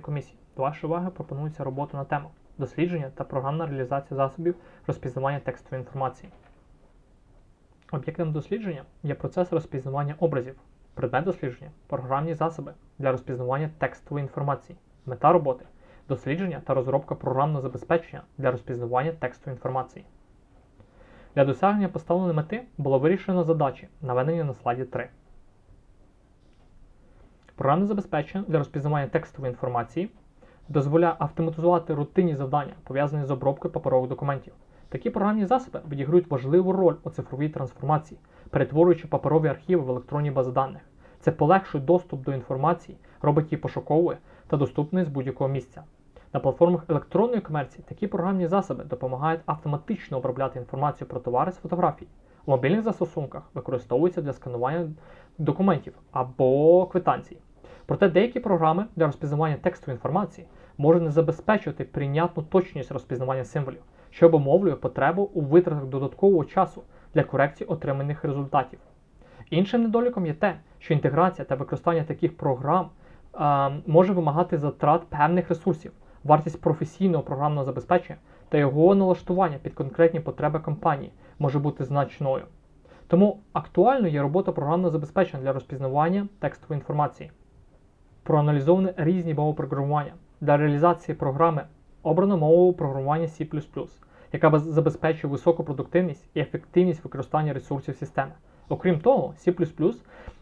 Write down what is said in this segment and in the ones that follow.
комісії. До вашої уваги пропонується робота на тему дослідження та програмна реалізація засобів розпізнавання текстової інформації. Об'єктом дослідження є процес розпізнавання образів, предмет дослідження програмні засоби для розпізнавання текстової інформації, мета роботи дослідження та розробка програмного забезпечення для розпізнавання текстової інформації. Для досягнення поставленої мети було вирішено задачі, наведені на слайді 3. Програмне забезпечення для розпізнавання текстової інформації дозволяє автоматизувати рутинні завдання, пов'язані з обробкою паперових документів. Такі програмні засоби відіграють важливу роль у цифровій трансформації, перетворюючи паперові архіви в електронні бази даних. Це полегшує доступ до інформації, робить її пошуковою та доступною з будь-якого місця. На платформах електронної комерції такі програмні засоби допомагають автоматично обробляти інформацію про товари з фотографій. У мобільних застосунках використовуються для сканування документів або квитанцій. Проте деякі програми для розпізнавання текстової інформації можуть не забезпечувати прийнятну точність розпізнавання символів, що обумовлює потребу у витратах додаткового часу для корекції отриманих результатів. Іншим недоліком є те, що інтеграція та використання таких програм а, може вимагати затрат певних ресурсів, вартість професійного програмного забезпечення та його налаштування під конкретні потреби компанії може бути значною. Тому актуальною є робота програмного забезпечення для розпізнавання текстової інформації. Проаналізовані різні мови програмування. Для реалізації програми обрано мову програмування C++, яка забезпечує високу продуктивність і ефективність використання ресурсів системи. Окрім того, C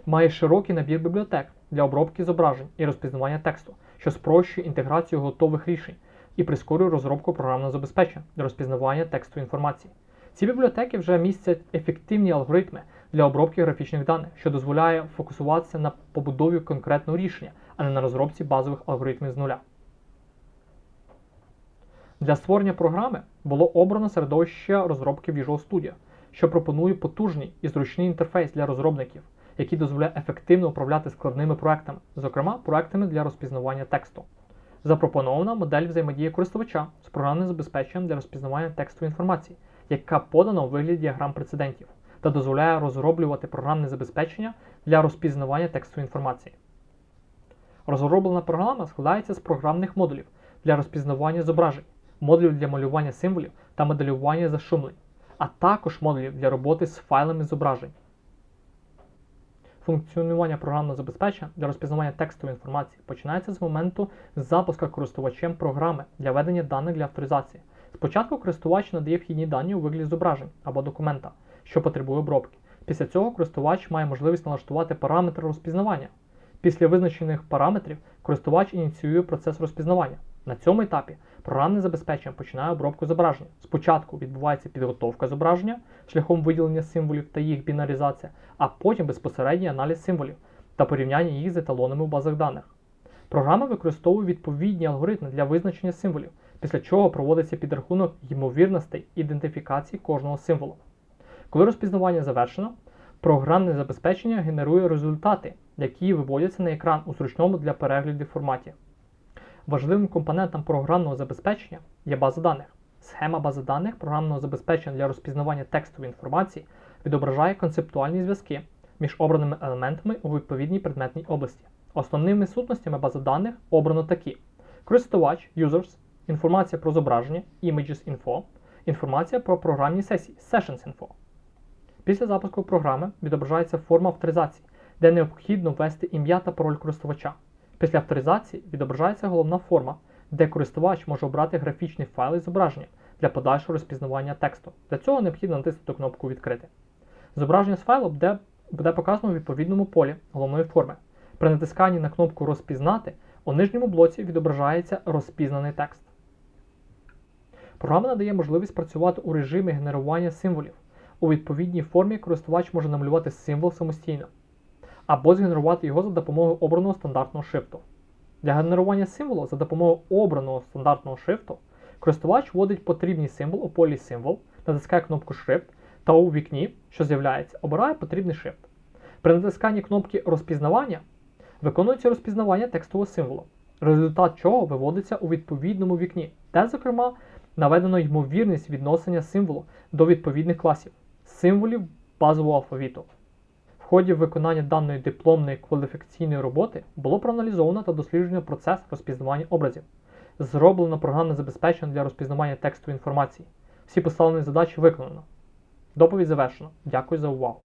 має широкий набір бібліотек для обробки зображень і розпізнавання тексту, що спрощує інтеграцію готових рішень і прискорює розробку програмного забезпечення для розпізнавання текстової інформації. Ці бібліотеки вже містять ефективні алгоритми для обробки графічних даних, що дозволяє фокусуватися на побудові конкретного рішення, а не на розробці базових алгоритмів з нуля. Для створення програми було обрано середовище розробки Visual Studio, що пропонує потужний і зручний інтерфейс для розробників, який дозволяє ефективно управляти складними проектами, зокрема проектами для розпізнавання тексту. Запропонована модель взаємодії користувача з програмним забезпеченням для розпізнавання текстової інформації, яка подана у вигляді діаграм прецедентів та дозволяє розроблювати програмне забезпечення для розпізнавання текстової інформації. Розроблена програма складається з програмних модулів для розпізнавання зображень, модулів для малювання символів та моделювання зашумлень, а також модулів для роботи з файлами зображень. Функціонування програмного забезпечення для розпізнавання текстової інформації починається з моменту запуску користувачем програми для ведення даних для авторизації. Спочатку користувач надає вхідні дані у вигляді зображень або документа, що потребує обробки. Після цього користувач має можливість налаштувати параметри розпізнавання. Після визначених параметрів користувач ініціює процес розпізнавання. На цьому етапі програмне забезпечення починає обробку зображення. Спочатку відбувається підготовка зображення шляхом виділення символів та їх бінаризація, а потім безпосередній аналіз символів та порівняння їх з еталонами в базах даних. Програма використовує відповідні алгоритми для визначення символів, після чого проводиться підрахунок ймовірностей ідентифікації кожного символу. Коли розпізнавання завершено, програмне забезпечення генерує результати, які виводяться на екран у зручному для перегляду форматі. Важливим компонентом програмного забезпечення є база даних. Схема бази даних програмного забезпечення для розпізнавання текстової інформації відображає концептуальні зв'язки між обраними елементами у відповідній предметній області. Основними сутностями бази даних обрано такі: користувач, users, інформація про зображення, images info, інформація про програмні сесії, sessions info. Після запуску програми відображається форма авторизації, де необхідно ввести ім'я та пароль користувача. Після авторизації відображається головна форма, де користувач може обрати графічний файл із зображенням для подальшого розпізнавання тексту. Для цього необхідно натиснути кнопку Відкрити. Зображення з файлу буде, буде показано у відповідному полі головної форми. При натисканні на кнопку Розпізнати у нижньому блоці відображається розпізнаний текст. Програма надає можливість працювати у режимі генерування символів. У відповідній формі користувач може намалювати символ самостійно або згенерувати його за допомогою обраного стандартного шрифту. Для генерування символу за допомогою обраного стандартного шрифту користувач вводить потрібний символ у полі символ, натискає кнопку Шрифт та у вікні, що з'являється, обирає потрібний шрифт. При натисканні кнопки розпізнавання виконується розпізнавання текстового символу, результат чого виводиться у відповідному вікні, де, зокрема, наведено ймовірність відношення символу до відповідних класів, символів базового алфавіту. В ході виконання даної дипломної кваліфікаційної роботи було проаналізовано та досліджено процес розпізнавання образів. Зроблено програмне забезпечення для розпізнавання текстової інформації. Всі поставлені задачі виконано. Доповідь завершено. Дякую за увагу.